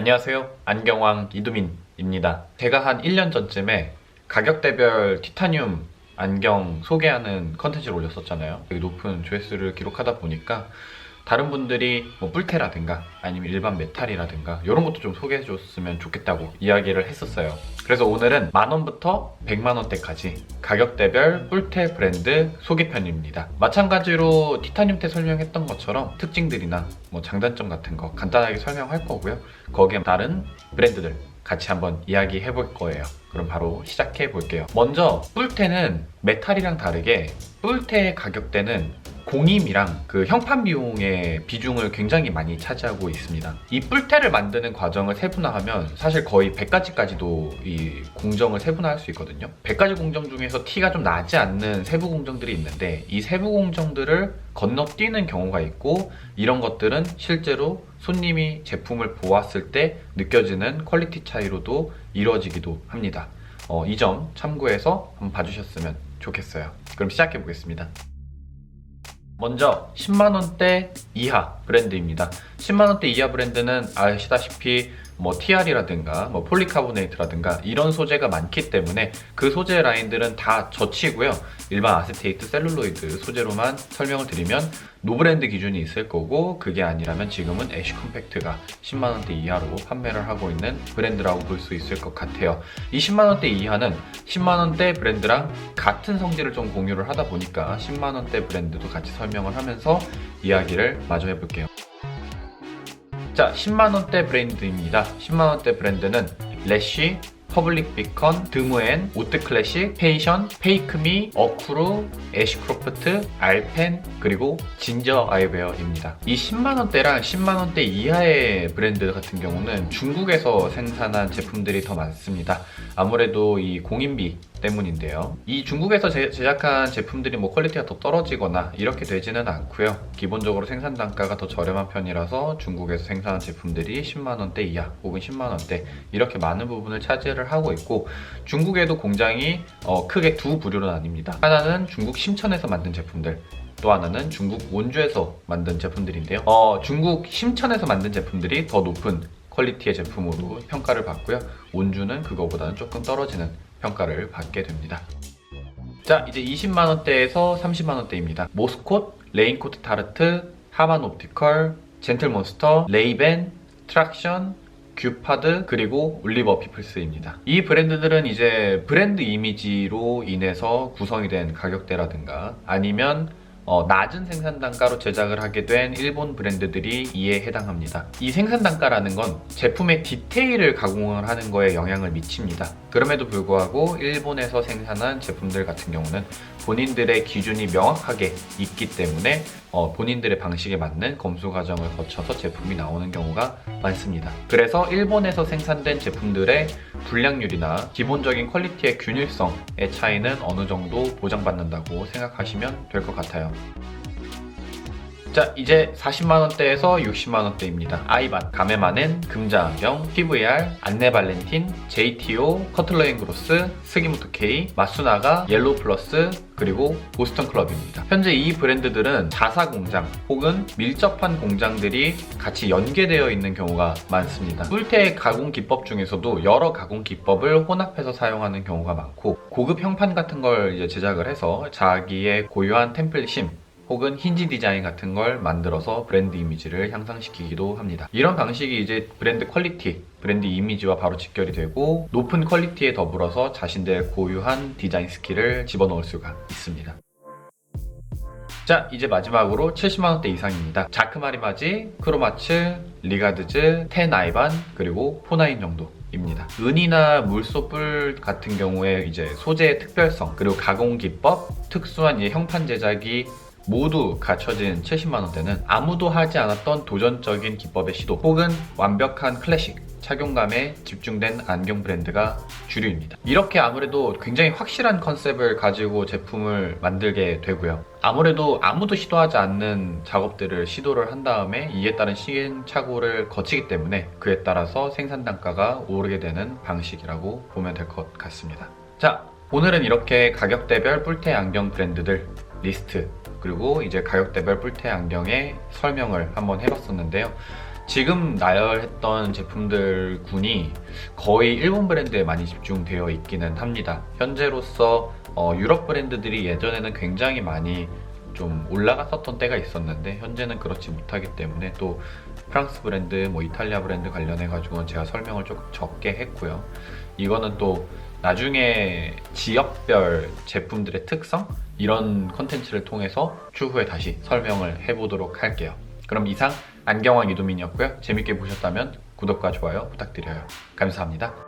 안녕하세요. 안경왕 이두민입니다. 제가 한 1년 전쯤에 가격대별 티타늄 안경 소개하는 컨텐츠를 올렸었잖아요. 되게 높은 조회수를 기록하다 보니까 다른 분들이 뭐 뿔테라든가 아니면 일반 메탈이라든가 이런 것도 좀 소개해 줬으면 좋겠다고 이야기를 했었어요. 그래서 오늘은 만 원부터 100만 원대까지 가격대별 뿔테 브랜드 소개편입니다. 마찬가지로 티타늄 테 설명했던 것처럼 특징들이나 뭐 장단점 같은 거 간단하게 설명할 거고요. 거기에 다른 브랜드들 같이 한번 이야기해 볼 거예요. 그럼 바로 시작해 볼게요. 먼저 뿔테는 메탈이랑 다르게 뿔테의 가격대는 공임이랑 그 형판 비용의 비중을 굉장히 많이 차지하고 있습니다. 이 뿔테를 만드는 과정을 세분화하면 사실 거의 100가지까지도 이 공정을 세분화할 수 있거든요. 100가지 공정 중에서 티가 좀 나지 않는 세부 공정들이 있는데 이 세부 공정들을 건너뛰는 경우가 있고 이런 것들은 실제로 손님이 제품을 보았을 때 느껴지는 퀄리티 차이로도 이루어지기도 합니다. 어, 이 점 참고해서 한번 봐주셨으면 좋겠어요. 그럼 시작해 보겠습니다. 먼저 10만원대 이하 브랜드입니다. 10만원대 이하 브랜드는 아시다시피 뭐 TR이라든가 뭐 폴리카보네이트라든가 이런 소재가 많기 때문에 그 소재 라인들은 다 젖히고요. 일반 아세테이트 셀룰로이드 소재로만 설명을 드리면 노브랜드 기준이 있을 거고 그게 아니라면 지금은 애쉬 컴팩트가 10만원대 이하로 판매를 하고 있는 브랜드라고 볼 수 있을 것 같아요. 이 10만원대 이하는 10만원대 브랜드랑 같은 성질을 좀 공유를 하다 보니까 10만원대 브랜드도 같이 설명을 하면서 이야기를 마저 해볼게요. 자, 10만원대 브랜드입니다. 10만원대 브랜드는 래쉬, 퍼블릭 비컨, 드무엔, 오트 클래식, 페이션, 페이크미, 어쿠루, 애쉬크로프트, 알펜, 그리고 진저 아이웨어입니다. 이 10만원대랑 10만원대 이하의 브랜드 같은 경우는 중국에서 생산한 제품들이 더 많습니다. 아무래도 이 공인비 때문인데요. 이 중국에서 제, 제작한 제품들이 뭐 퀄리티가 더 떨어지거나 이렇게 되지는 않고요. 기본적으로 생산 단가가 더 저렴한 편이라서 중국에서 생산한 제품들이 10만 원대 이하 혹은 10만 원대 이렇게 많은 부분을 차지를 하고 있고 중국에도 공장이 어, 크게 두 부류로 나뉩니다. 하나는 중국 심천에서 만든 제품들, 또 하나는 중국 원주에서 만든 제품들인데요. 어, 중국 심천에서 만든 제품들이 더 높은 퀄리티의 제품으로 평가를 받고요. 원주는 그거보다는 조금 떨어지는 평가를 받게 됩니다. 자, 이제 20만원대에서 30만원대입니다. 모스콧, 레인코트 타르트, 하만 옵티컬, 젠틀몬스터, 레이벤, 트락션, 규파드 그리고 올리버 피플스입니다. 이 브랜드들은 이제 브랜드 이미지로 인해서 구성이 된 가격대라든가 아니면 어, 낮은 생산 단가로 제작을 하게 된 일본 브랜드들이 이에 해당합니다. 이 생산 단가라는 건 제품의 디테일을 가공을 하는 거에 영향을 미칩니다. 그럼에도 불구하고 일본에서 생산한 제품들 같은 경우는 본인들의 기준이 명확하게 있기 때문에 어, 본인들의 방식에 맞는 검수 과정을 거쳐서 제품이 나오는 경우가 많습니다. 그래서 일본에서 생산된 제품들의 불량률이나 기본적인 퀄리티의 균일성의 차이는 어느 정도 보장받는다고 생각하시면 될 것 같아요. 자 이제 40만원대에서 60만원대입니다. 아이반, 가메마넨, 금자안경, PVR, 안네발렌틴, JTO, 커틀러앤그로스, 스기모토K, 마수나가, 옐로우 플러스 그리고 보스턴 클럽입니다. 현재 이 브랜드들은 자사 공장 혹은 밀접한 공장들이 같이 연계되어 있는 경우가 많습니다. 뿔테 가공 기법 중에서도 여러 가공 기법을 혼합해서 사용하는 경우가 많고 고급 형판 같은 걸 제작을 해서 자기의 고유한 템플릿심 혹은 힌지 디자인 같은 걸 만들어서 브랜드 이미지를 향상시키기도 합니다. 이런 방식이 이제 브랜드 퀄리티, 브랜드 이미지와 바로 직결이 되고 높은 퀄리티에 더불어서 자신들의 고유한 디자인 스킬을 집어넣을 수가 있습니다. 자 이제 마지막으로 70만원대 이상입니다 자크마리마지, 크로마츠, 리가드즈, 텐아이반 그리고 포나인 정도 입니다. 은이나 물소뿔 같은 경우에 이제 소재의 특별성 그리고 가공 기법, 특수한 이 형판 제작이 모두 갖춰진 70만원대는 아무도 하지 않았던 도전적인 기법의 시도 혹은 완벽한 클래식 착용감에 집중된 안경 브랜드가 주류입니다. 이렇게 아무래도 굉장히 확실한 컨셉을 가지고 제품을 만들게 되고요. 아무래도 아무도 시도하지 않는 작업들을 시도를 한 다음에 이에 따른 시행착오를 거치기 때문에 그에 따라서 생산 단가가 오르게 되는 방식이라고 보면 될 것 같습니다. 자, 오늘은 이렇게 가격대별 뿔테 안경 브랜드들 리스트 그리고 이제 가격대별 뿔테 안경의 설명을 한번 해봤었는데요. 지금 나열했던 제품들 군이 거의 일본 브랜드에 많이 집중되어 있기는 합니다. 현재로서 어, 유럽 브랜드들이 예전에는 굉장히 많이 좀 올라갔었던 때가 있었는데 현재는 그렇지 못하기 때문에 또 프랑스 브랜드, 뭐 이탈리아 브랜드 관련해 가지고는 제가 설명을 조금 적게 했고요. 이거는 또 나중에 지역별 제품들의 특성 이런 컨텐츠를 통해서 추후에 다시 설명을 해보도록 할게요. 그럼 이상 안경왕 이도민이었고요. 재밌게 보셨다면 구독과 좋아요 부탁드려요. 감사합니다.